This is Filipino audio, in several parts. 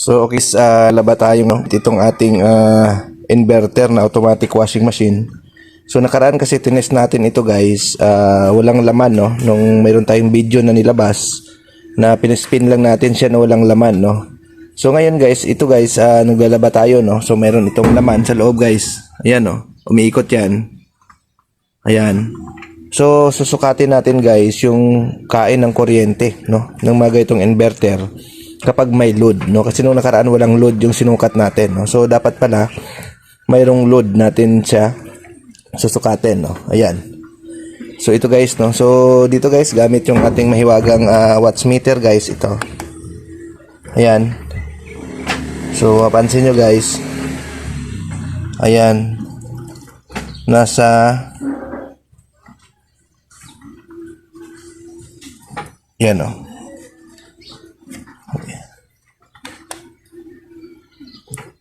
So okay, sa laba tayo no, itong ating ah, inverter na automatic washing machine. So nakaraan kasi tinest natin ito guys, ah, walang laman no, nung mayroon tayong video na nilabas na pinaspin lang natin siya na walang laman no. So ngayon guys, ito guys, ah, naglalaba tayo no. So mayroon itong laman sa loob guys. Ayan no, umiikot yan. Ayan. So susukatin natin guys yung kain ng kuryente no, ng mga itong inverter kapag may load no? Kasi nung nakaraan walang load yung sinukat natin no? So dapat pala mayroong load natin siya susukatin no? Ayan. So ito guys no? So dito guys gamit yung ating mahiwagang ah, watts meter guys ito. Ayan. So mapansin nyo guys. Ayan. Nasa yan oh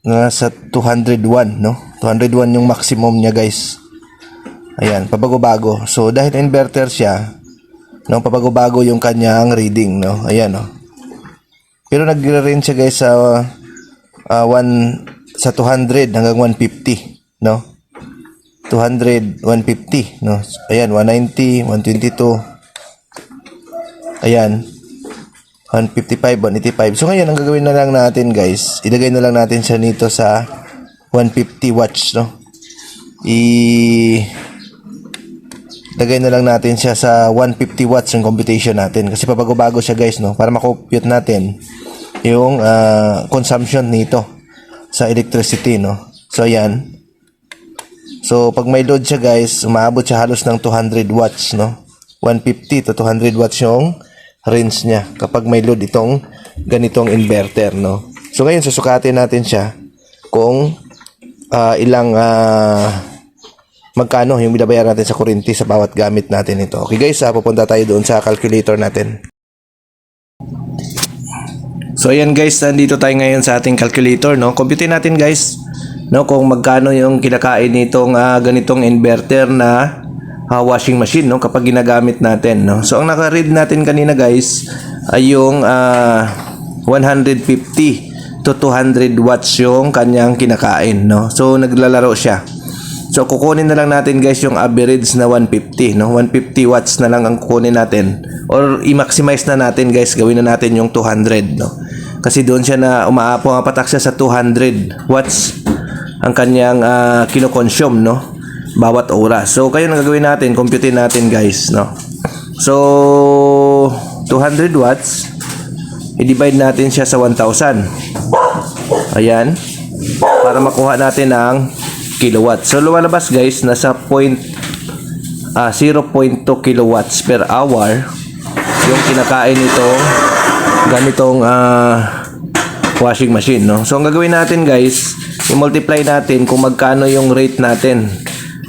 nasa 201 no? 201 yung maximum niya guys. Ayan pabago-bago. So dahil inverter siya no pabago-bago yung kanyang reading no? Ayan no? Pero nagre-range siya guys sa ah, one sa 200 hanggang 150 no? 200 150 no? Ayan 190 122 ayan 155, 185. So ngayon, ang gagawin na lang natin guys, ilagay na lang natin siya nito sa 150 watts, no? I lagay na lang natin siya sa 150 watts yung computation natin kasi pabago-bago siya guys, no? Para makompute natin yung ah, consumption nito sa electricity, no? So ayan. So pag may load siya guys, umaabot siya halos ng 200 watts, no? 150 to 200 watts yung range niya kapag may load itong ganitong inverter, no? So ngayon susukatin natin siya kung ah, ilang ah, magkano yung binabayaran natin sa kuryente sa bawat gamit natin ito. Okay guys, ah, pupunta tayo doon sa calculator natin. So ayan guys, nandito tayo ngayon sa ating calculator, no? Compute natin guys, no, kung magkano yung kinakain nitong ah, ganitong inverter na ah, washing machine, no, kapag ginagamit natin, no. So ang naka-read natin kanina guys ay yung ah, 150 to 200 watts yung kanyang kinakain, no. So naglalaro siya. So kukunin na lang natin guys yung average na 150 no 150 watts na lang ang kukunin natin or i-maximize na natin guys gawin na natin yung 200 no kasi doon siya na umaapo patak siya sa 200 watts ang kanyang uh, kinoconsume no bawat oras. So kayo ang gagawin natin compute natin guys no So 200 watts i-divide natin siya sa 1,000 ayan para makuha natin ang kilowatt. So lumalabas guys nasa point ah 0.2 kilowatts per hour yung kinakain nitong ganitong ah, washing machine no. So ang gagawin natin guys, i-multiply natin kung magkano yung rate natin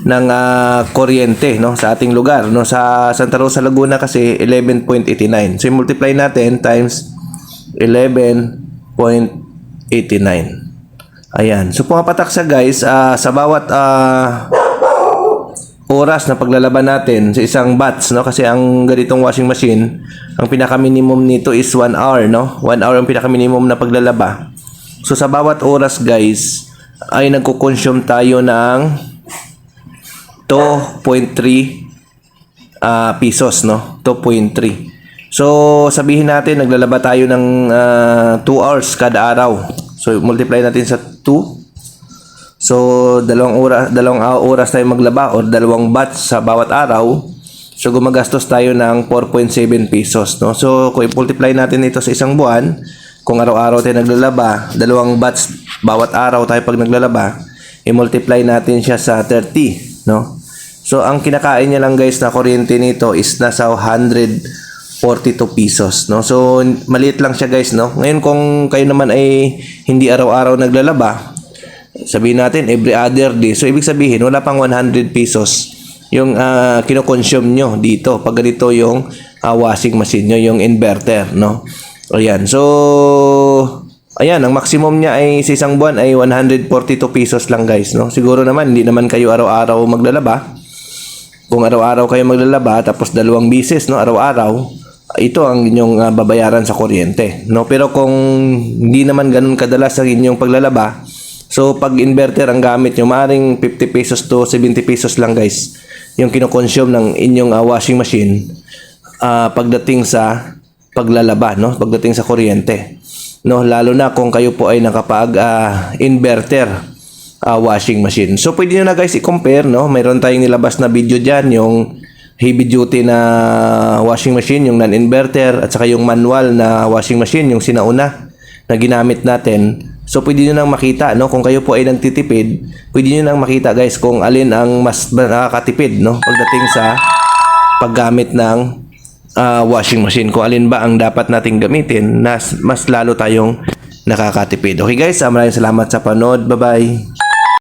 ng ah, kuryente no sa ating lugar no sa Santa Rosa Laguna kasi 11.89. So i-multiply natin times 11.89. Ayan. So pumapatak siya guys ah, sa bawat ah, oras na paglalaban natin sa isang batch no kasi ang ganitong washing machine ang pinaka minimum nito is 1 hour no 1 hour ang pinaka minimum na paglalaba so sa bawat oras guys ay nagko-consume tayo ng 2.3 ah, pesos no 2.3 so sabihin natin naglalaba tayo ng 2 hours kada araw so multiply natin sa 2 So, dalawang oras, dalawang ah, oras tayo maglaba or dalawang batch sa bawat araw. So, gumagastos tayo ng 4.7 pesos, no? So, kung i-multiply natin ito sa isang buwan, kung araw-araw tayo naglalaba, dalawang batch bawat araw tayo pag naglalaba, i-multiply natin siya sa 30, no? So, ang kinakain niya lang guys na kuryente nito is nasa 142 pesos, no? So, maliit lang siya guys, no? Ngayon, kung kayo naman ay hindi araw-araw naglalaba, sabihin natin every other day. So ibig sabihin wala pang 100 pesos yung uh, kino-consume nyo dito pag ganito yung ah, washing machine nyo, yung inverter, no? Ayan. So ayan, ang maximum niya ay sa isang buwan ay 142 pesos lang, guys, no? Siguro naman hindi naman kayo araw-araw maglalaba. Kung araw-araw kayo maglalaba tapos dalawang bisis, no, araw-araw, ito ang inyong ah, babayaran sa kuryente. No? Pero kung hindi naman ganun kadalas ang inyong paglalaba, so pag inverter ang gamit nyo, maaaring 50 pesos to 70 pesos lang guys yung kinoconsume ng inyong ah, washing machine ah, pagdating sa paglalaba, no? pagdating sa kuryente. No, lalo na kung kayo po ay nakapag ah, inverter ah, washing machine. So pwede nyo na guys i-compare, no? Mayroon tayong nilabas na video diyan yung heavy duty na washing machine, yung non-inverter at saka yung manual na washing machine, yung sinauna na ginamit natin. So pwede nyo nang makita, no? Kung kayo po ay nagtitipid, pwede nyo nang makita guys kung alin ang mas nakakatipid, no? Pagdating sa paggamit ng ah, washing machine. Kung alin ba ang dapat nating gamitin na mas lalo tayong nakakatipid. Okay guys, ah, maraming salamat sa panood. Bye-bye.